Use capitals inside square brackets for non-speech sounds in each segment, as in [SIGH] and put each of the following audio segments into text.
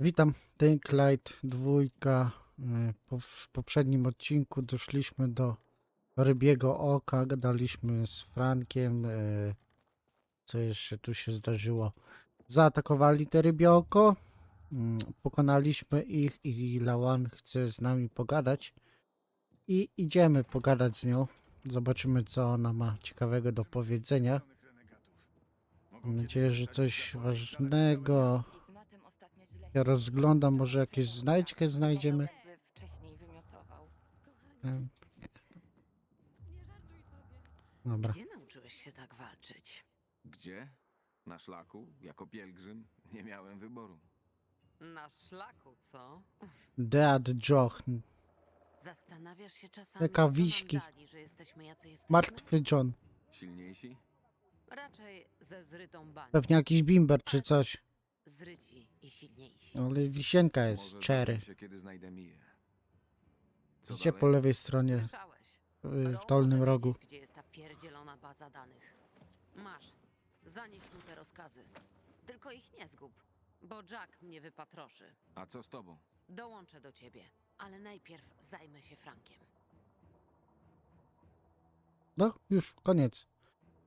Witam, Light dwójka. Y, w poprzednim odcinku doszliśmy do rybiego oka, gadaliśmy z Frankiem. y, Co jeszcze tu się zdarzyło? Zaatakowali te rybie oko, mm, pokonaliśmy ich i Lawan chce z nami pogadać. I idziemy pogadać z nią. Zobaczymy, co ona ma ciekawego do powiedzenia. Mam nadzieję, że coś ważnego. Ja rozglądam, może jakieś znajdźkę znajdziemy. By wcześniej wymiotował. Em, Dobra. Gdzie nauczyłeś się tak walczyć? Gdzie? Na szlaku? Jako pielgrzym? Nie miałem wyboru. Na szlaku, co? Dead Joch. Zastanawiasz się czasami, Jaka co nam wiśki. dali, że jesteśmy jacy jesteśmy? Martwy John. Silniejsi? Raczej ze zrytą banią. Pewnie jakiś bimber czy coś. Zryci i silniejsi. Ale wisienka jest dowiem się, kiedy znajdę Miję. Co Gdzie dalej? po lewej stronie, Słyszałeś? y, Row w dolnym może rogu. wiedzieć, gdzie jest ta pierdzielona baza danych. Masz. Zanieś mu te rozkazy. Tylko ich nie zgub, bo Jack mnie wypatroszy. A co z tobą? Dołączę do ciebie, ale najpierw zajmę się Frankiem. No, już, koniec.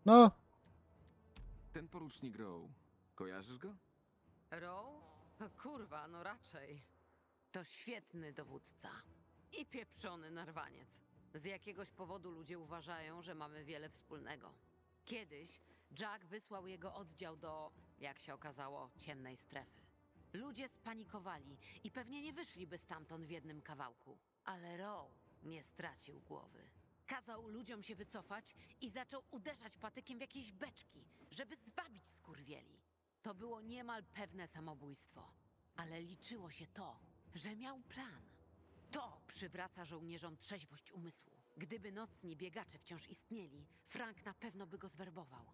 No, Ten porucznik Rowe. Kojarzysz go? Row? Kurwa, no raczej. To świetny dowódca. I pieprzony narwaniec. Z jakiegoś powodu ludzie uważają, że mamy wiele wspólnego. Kiedyś Jack wysłał jego oddział do, jak się okazało, ciemnej strefy. Ludzie spanikowali i pewnie nie wyszliby stamtąd w jednym kawałku. Ale Row nie stracił głowy. Kazał ludziom się wycofać i zaczął uderzać patykiem w jakieś beczki, żeby zwabić skurwieli. To było niemal pewne samobójstwo, ale liczyło się to, że miał plan. To przywraca żołnierzom trzeźwość umysłu. Gdyby nocni biegacze wciąż istnieli, Frank na pewno by go zwerbował.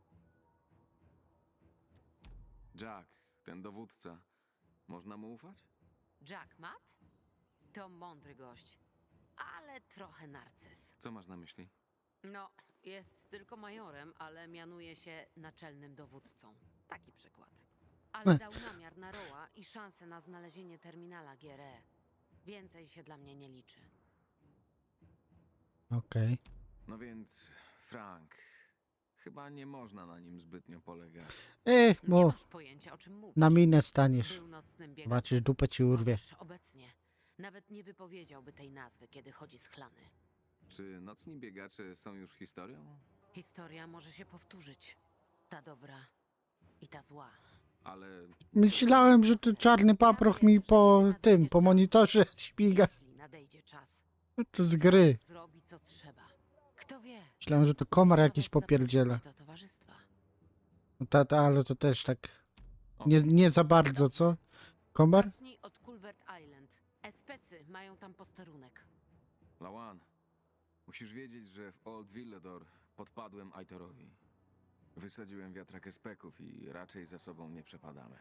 Jack, ten dowódca. Można mu ufać? Jack Matt? To mądry gość, ale trochę narcyz. Co masz na myśli? No, jest tylko majorem, ale mianuje się naczelnym dowódcą. Taki przykład. Ale dał namiar na Roa i szansę na znalezienie terminala GRE. Więcej się dla mnie nie liczy. okej. No więc, Frank. Chyba nie można na nim zbytnio polegać. Ej, Nie bo masz pojęcia, o czym mówisz. na minę staniesz. Był nocnym biegaczem. Zobaczysz, dupę ci urwie. Chociaż obecnie nawet nie wypowiedziałby tej nazwy, kiedy chodzi z chlany. Czy nocni biegacze są już historią? Historia może się powtórzyć. Ta dobra i ta zła. Ale Myślałem, że tu czarny paproch mi po tym, po monitorze śmiga. Jeśli nadejdzie czas, To z gry. zrobi co trzeba. Kto wie? Myślałem, że to komar jakiś nawet popierdziela. mnie Do towarzystwa. No ta, ta, ale to też tak nie, nie za bardzo, co? Komar? Zacznij od Culvert Island. Especy mają tam posterunek. Lawan, musisz wiedzieć, że w Old Villador podpadłem Aitorowi. Wysadziłem wiatrak espeków i raczej za sobą nie przepadamy.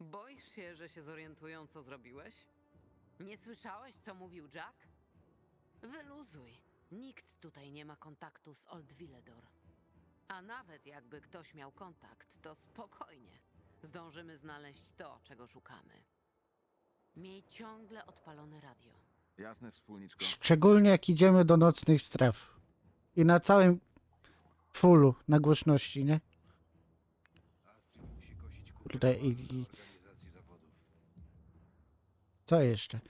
Boisz się, że się zorientują, co zrobiłeś? Nie słyszałeś, co mówił Jack? Wyluzuj. Nikt tutaj nie ma kontaktu z Old Villador. A nawet jakby ktoś miał kontakt, to spokojnie. Zdążymy znaleźć to, czego szukamy. Miej ciągle odpalone radio. Jasne, wspólniczko. Szczególnie jak idziemy do nocnych stref. I na całym fullu, na głośności, nie? Kurde, i, i... Co jeszcze?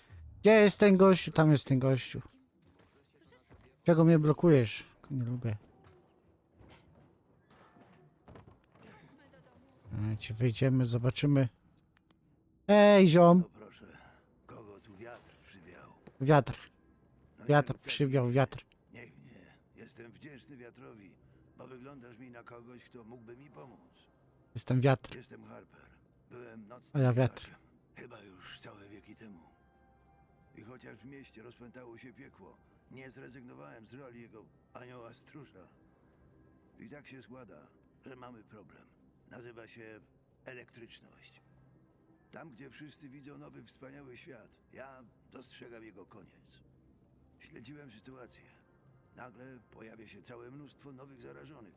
Gdzie jest ten gościu? Tam jest ten gościu. Czego mnie blokujesz? Nie lubię. Słuchajcie, wyjdziemy, zobaczymy. Ej, ziom! Wiatr? Wiatr. Przywiał, wiatr. Niech nie. Jestem wdzięczny wiatrowi, bo wyglądasz mi na kogoś, kto mógłby mi pomóc. Jestem wiatr. Jestem Harper. Byłem nocnym A ja wiatr. Chyba już całe wieki temu. I chociaż w mieście rozpętało się piekło, nie zrezygnowałem z roli jego anioła stróża. I tak się składa, że mamy problem. Nazywa się elektryczność. Tam, gdzie wszyscy widzą nowy, wspaniały świat, ja dostrzegam jego koniec. Śledziłem sytuację. Nagle pojawia się całe mnóstwo nowych zarażonych.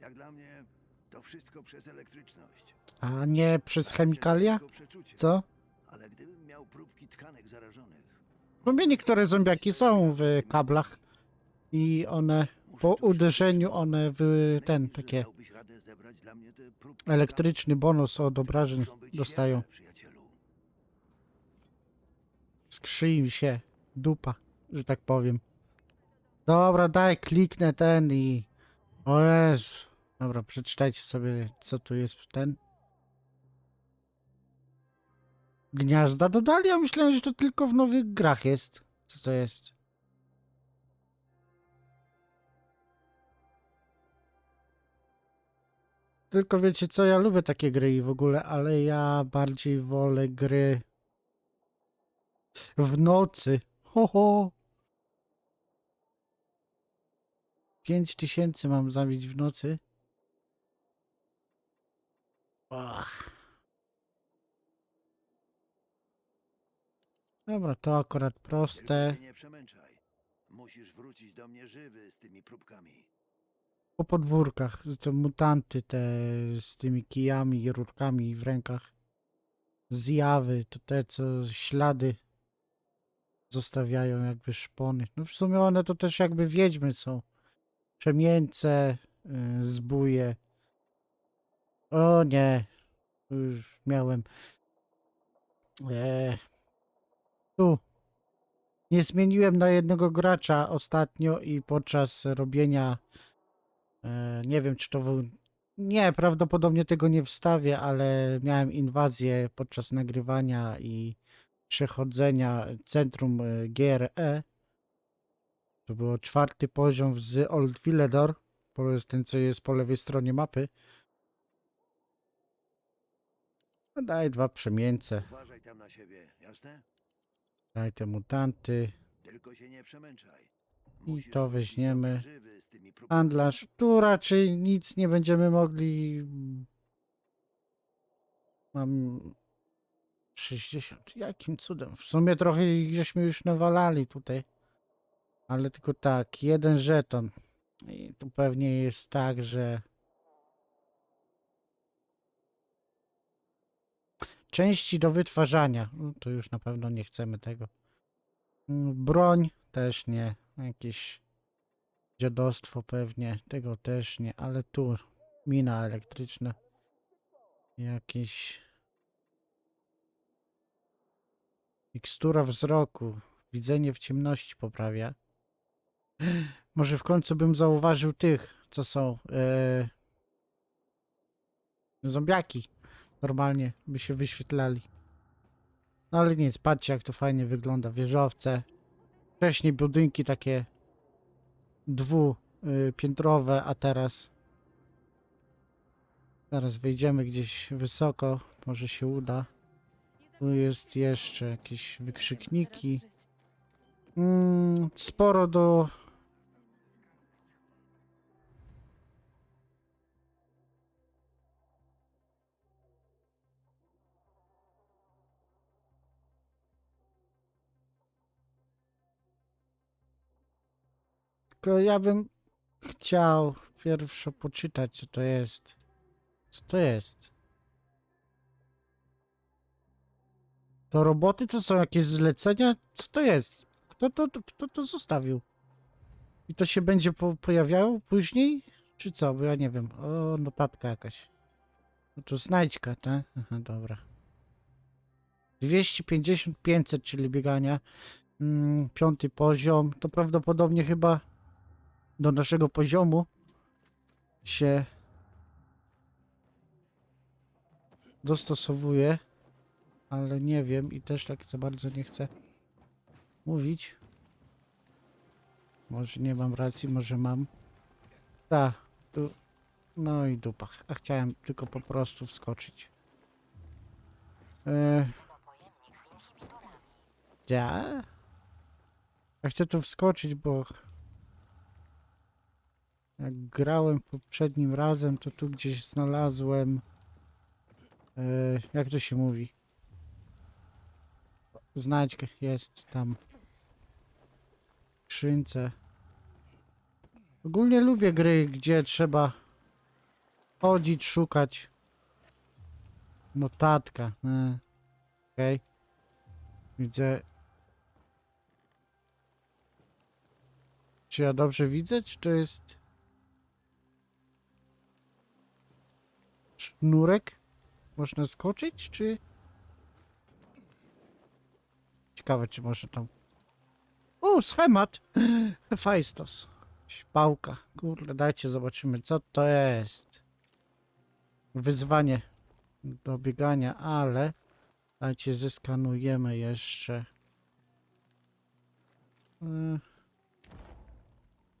Jak dla mnie, to wszystko przez elektryczność. A nie przez chemikalia? Tylko przeczucie. Co? Ale gdybym miał próbki tkanek zarażonych, No mnie niektóre zombiaki są w kablach i one po uderzeniu one w ten myślisz, że takie dałbyś radę zebrać dla mnie te próbki elektryczny bonus od obrażeń Muszą być dostają. jawne, przyjacielu. Skrzy im się dupa, że tak powiem. Dobra, daj, kliknę ten i... O Jezu. Dobra, przeczytajcie sobie, co tu jest ten. Gniazda dodali? Ja myślałem, że to tylko w nowych grach jest. Co to jest? Tylko wiecie co, ja lubię takie gry i w ogóle, ale ja bardziej wolę gry w nocy. Ho, ho. 5 tysięcy mam zabić w nocy. Ach. Dobra, to akurat Tylko proste. się nie przemęczaj. Musisz wrócić do mnie żywy z tymi próbkami. Po podwórkach, te mutanty te z tymi kijami i rurkami w rękach. Zjawy, to te co ślady zostawiają jakby szpony. No w sumie one to też jakby wiedźmy są. Przemieńce, y, zbóje. O nie, już miałem. Eee. Tu. Nie zmieniłem na jednego gracza ostatnio i podczas robienia E, nie wiem, czy to był. Nie, prawdopodobnie tego nie wstawię, ale miałem inwazję podczas nagrywania i przechodzenia centrum e, GRE. To było czwarty poziom z Old Villedor, po- ten co jest po lewej stronie mapy. No daj dwa przemieńce, Uważaj tam na siebie, jasne? daj te mutanty. Tylko się nie przemęczaj. I to weźmiemy. Handlarz, tu raczej nic nie będziemy mogli. Mam 60. Jakim cudem? W sumie trochę żeśmy już nawalali tutaj. Ale tylko tak, jeden żeton. I tu pewnie jest tak, że. Części do wytwarzania. No, to już na pewno nie chcemy tego. Mm, Broń też nie. Jakieś dziadostwo pewnie, tego też nie, ale tu mina elektryczna. Jakieś mikstura wzroku, widzenie w ciemności poprawia. Może w końcu bym zauważył tych, co są e, zombiaki. Normalnie by się wyświetlali. No ale nic, patrzcie jak to fajnie wygląda. Wieżowce. Wcześniej budynki takie dwupiętrowe, a teraz zaraz wejdziemy gdzieś wysoko, może się uda. Tu jest jeszcze jakieś wykrzykniki. Mm, sporo do Tylko ja bym chciał pierwszo poczytać, co to jest. Co to jest? To roboty to są jakieś zlecenia? Co to jest? Kto to, kto to zostawił? I to się będzie po, pojawiało później? Czy co? Bo ja nie wiem. O, notatka jakaś. No to znajdźka, tak? Aha, dobra. 250, 500, czyli biegania. Mm, piąty poziom. To prawdopodobnie chyba do naszego poziomu się dostosowuje, ale nie wiem i też tak za bardzo nie chcę mówić. Może nie mam racji, może mam. Tak, tu. No i dupa. A chciałem tylko po prostu wskoczyć. E... Ja? Ja chcę tu wskoczyć, bo jak grałem poprzednim razem, to tu gdzieś znalazłem. E, jak to się mówi? Znajdźkę jest tam. Skrzynce. Ogólnie lubię gry, gdzie trzeba chodzić, szukać. Notatka. E. Okej. Widzę. Czy ja dobrze widzę, czy to jest... Sznurek? Można skoczyć, czy... Ciekawe, czy można tam... O, schemat! [LAUGHS] Hefajstos. Pałka. Kurde, dajcie zobaczymy, co to jest. Wyzwanie do biegania, ale dajcie zeskanujemy jeszcze. Y,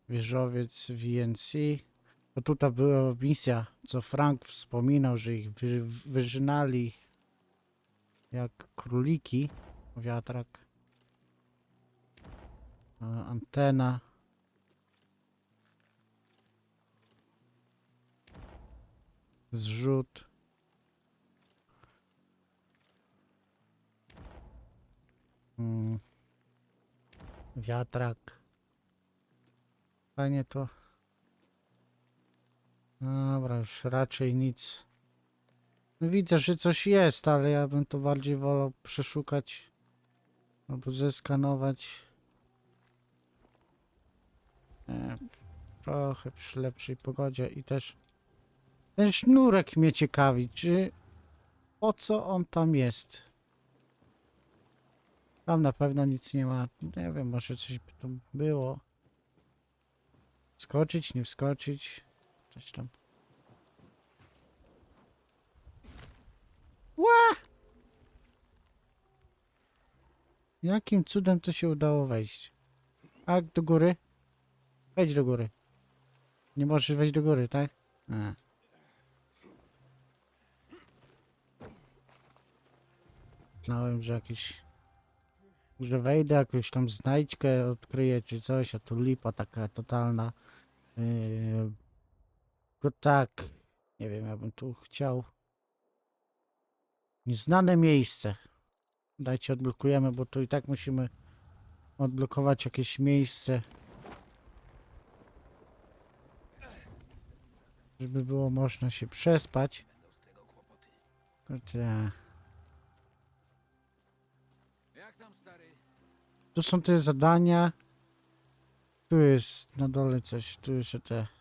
Wieżowiec VNC. Bo tutaj była misja, co Frank wspominał, że ich wy, wyżynali jak króliki. Wiatrak. Antena. Zrzut. Mm. Wiatrak. Fajnie to. Dobra, już raczej nic. Widzę, że coś jest, ale ja bym to bardziej wolał przeszukać albo zeskanować. E, trochę przy lepszej pogodzie i też ten sznurek mnie ciekawi, czy po co on tam jest? Tam na pewno nic nie ma. Nie wiem, może coś by tam było. Wskoczyć, nie wskoczyć. Coś tam. Ła! Jakim cudem to się udało wejść? A, do góry? Wejdź do góry. Nie możesz wejść do góry, tak? A. Myślałem, że jakiś... Że wejdę, jakąś tam znajdźkę odkryję czy coś, a tu lipa taka totalna. Yy, tylko tak, nie wiem, ja bym tu chciał. Nieznane miejsce. Dajcie odblokujemy, bo tu i tak musimy odblokować jakieś miejsce. Żeby było można się przespać. Kurde. Tu są te zadania. Tu jest na dole coś. Tu jeszcze te.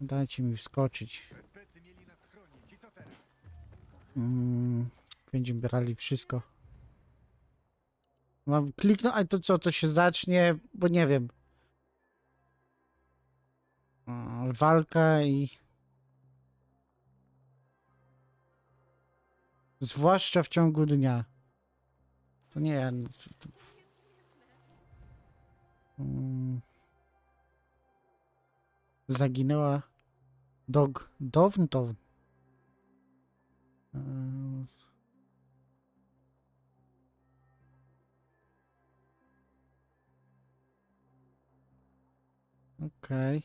Dajcie mi wskoczyć. Mm, będziemy brali wszystko. Mam kliknąć, ale to co, to się zacznie, bo nie wiem. Mm, Walka i... Zwłaszcza w ciągu dnia. To nie no to- to- Mm. Zaginęła dog. Down to. Eee. Okej.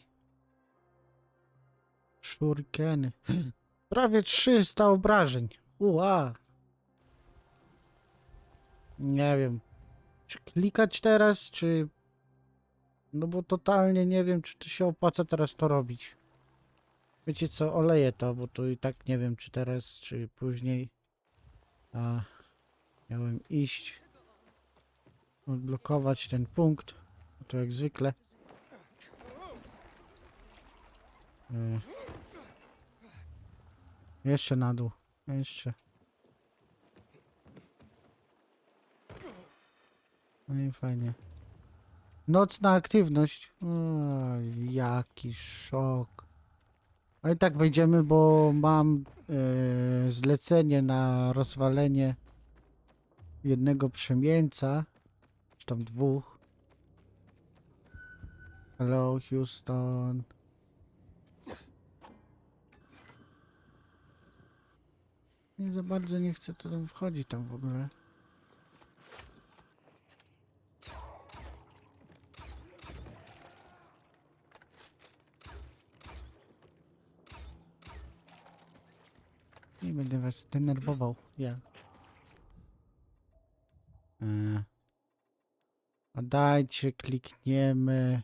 Shurikeny. [CLEARS THROAT] Prawie 300 obrażeń. Ua. Nie wiem. Czy klikać teraz, czy... No bo totalnie nie wiem, czy to się opłaca teraz to robić. Wiecie co, oleję to, bo to i tak nie wiem, czy teraz, czy później. A miałem iść. Odblokować ten punkt. To jak zwykle. Y. Jeszcze na dół. Jeszcze. No i fajnie. Nocna aktywność. Oj, jaki szok. A i tak wejdziemy, bo mam e, zlecenie na rozwalenie jednego przemieńca, czy tam dwóch. Hello, Houston. Nie za bardzo nie chcę tu wchodzić tam w ogóle. Nie będę was denerwował. Ja. E. A dajcie, klikniemy.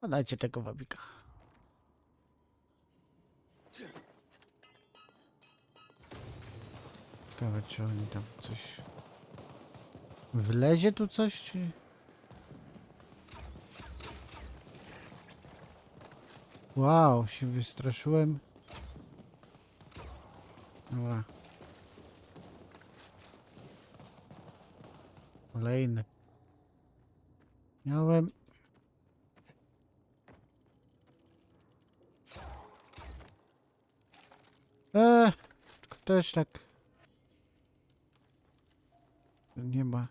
A dajcie tego wabika. Ciekawe, czy oni tam coś... Wlezie tu coś, czy... Wow, się wystraszyłem. Dobra. Kolejny. Miałem... Eee, też tak... Nie ma.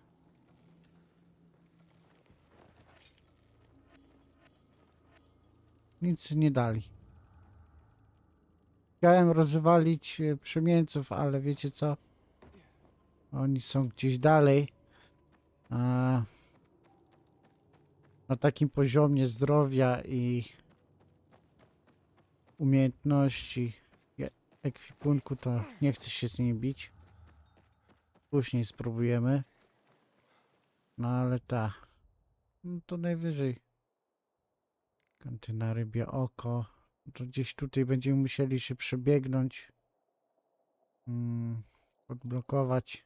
Nic nie dali. Chciałem rozwalić e, przemieńców, ale wiecie co? Oni są gdzieś dalej. A na takim poziomie zdrowia i umiejętności i ekwipunku to nie chcę się z nimi bić. Później spróbujemy. No ale ta. No to najwyżej. Kantyna rybie oko. To gdzieś tutaj będziemy musieli się przebiegnąć. Mm, odblokować.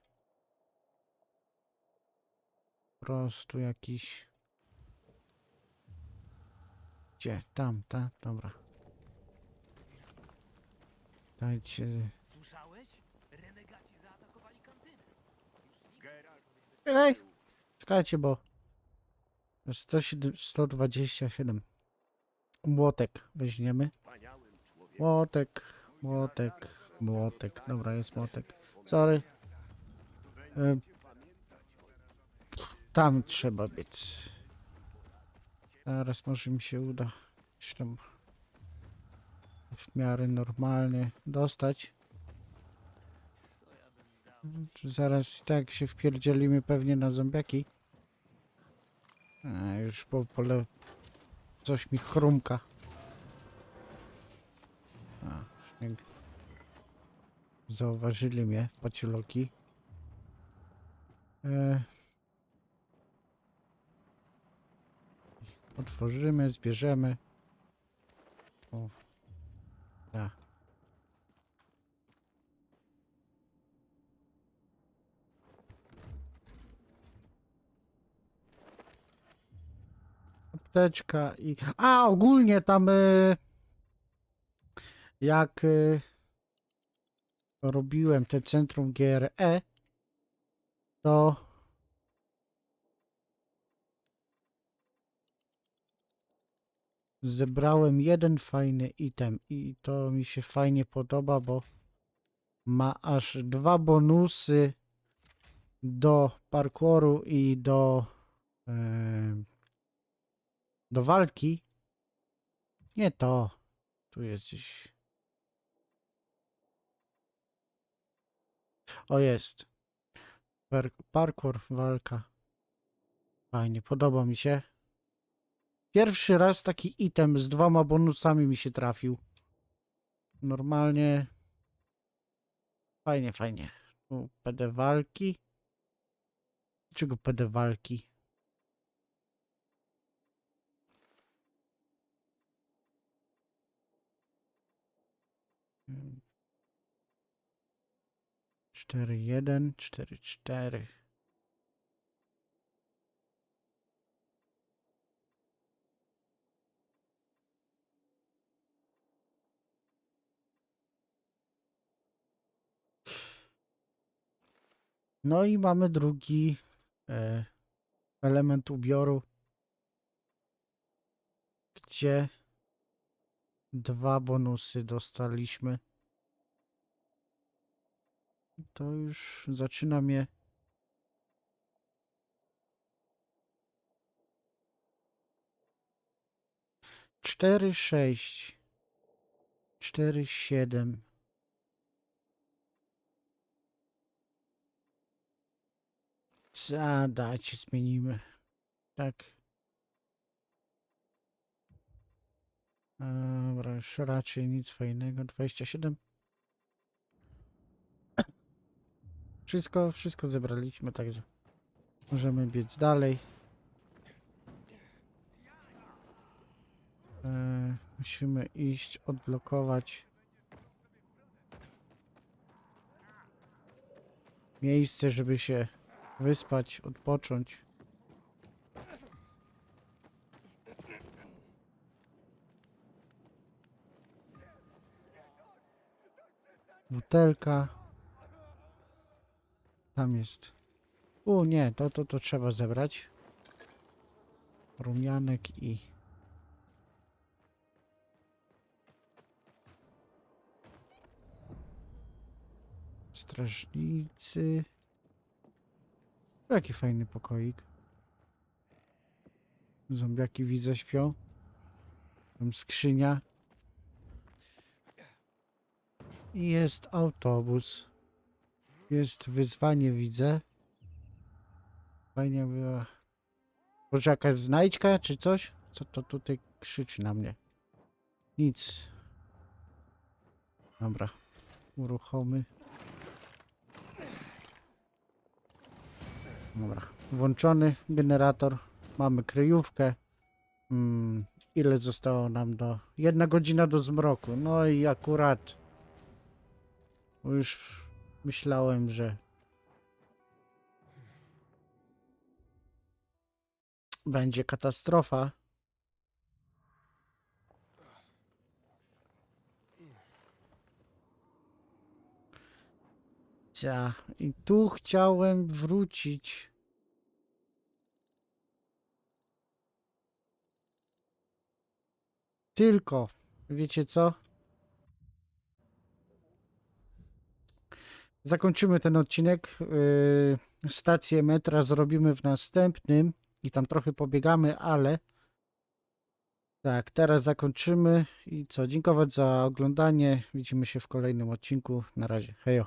Po prostu jakiś. Gdzie? Tam, ta? Dobra. Dajcie. Słyszałeś? Renegaci zaatakowali kantynę. Czekaj! Czekajcie, bo. 107, 127. Młotek weźmiemy. Młotek, młotek, młotek. Dobra, jest młotek. Sorry. E, Tam trzeba biec. Zaraz może mi się uda. W miarę normalnie dostać. Zaraz i tak się wpierdzielimy pewnie na zombiaki. A, już po pole... Coś mi chrumka. A, śnieg. Zauważyli mnie, paciuloki. E... Otworzymy, zbierzemy. O. Tak. I... A, ogólnie tam y, jak y, robiłem te centrum GRE, to zebrałem jeden fajny item i to mi się fajnie podoba, bo ma aż dwa bonusy do parkouru i do em, do walki. Nie to. Tu jest gdzieś. O jest. Parkour, walka. Fajnie, podoba mi się. Pierwszy raz taki item z dwoma bonusami mi się trafił. Normalnie. Fajnie, fajnie. Tu PD walki. Czego PD walki? 4, 1, 4, 4. No i mamy drugi e, element ubioru, gdzie dwa bonusy dostaliśmy. To już zaczyna mnie. Cztery sześć. Cztery siedem. A, dajcie, zmienimy. Tak. Dobra, już raczej nic fajnego. 27. Wszystko, wszystko zebraliśmy, także możemy biec dalej. E, musimy iść, odblokować miejsce, żeby się wyspać, odpocząć. Butelka. Tam jest. U, nie, to, to, to trzeba zebrać. Rumianek i... Strażnicy. Jaki fajny pokoik. Zombiaki widzę śpią. Tam skrzynia. I jest autobus. Jest wyzwanie, widzę. Fajnie była. Może jakaś znajdźka czy coś? Co to tutaj krzyczy na mnie? Nic. Dobra. Uruchomy. Dobra. Włączony generator. Mamy kryjówkę. Mm, ile zostało nam do... Jedna godzina do zmroku. No i akurat... Już myślałem, że... Będzie katastrofa. Cia, i tu chciałem wrócić. Tylko, wiecie co? Zakończymy ten odcinek. Yy, stację metra zrobimy w następnym i tam trochę pobiegamy, ale tak, teraz zakończymy i co? Dziękować za oglądanie. Widzimy się w kolejnym odcinku. Na razie. Hejo.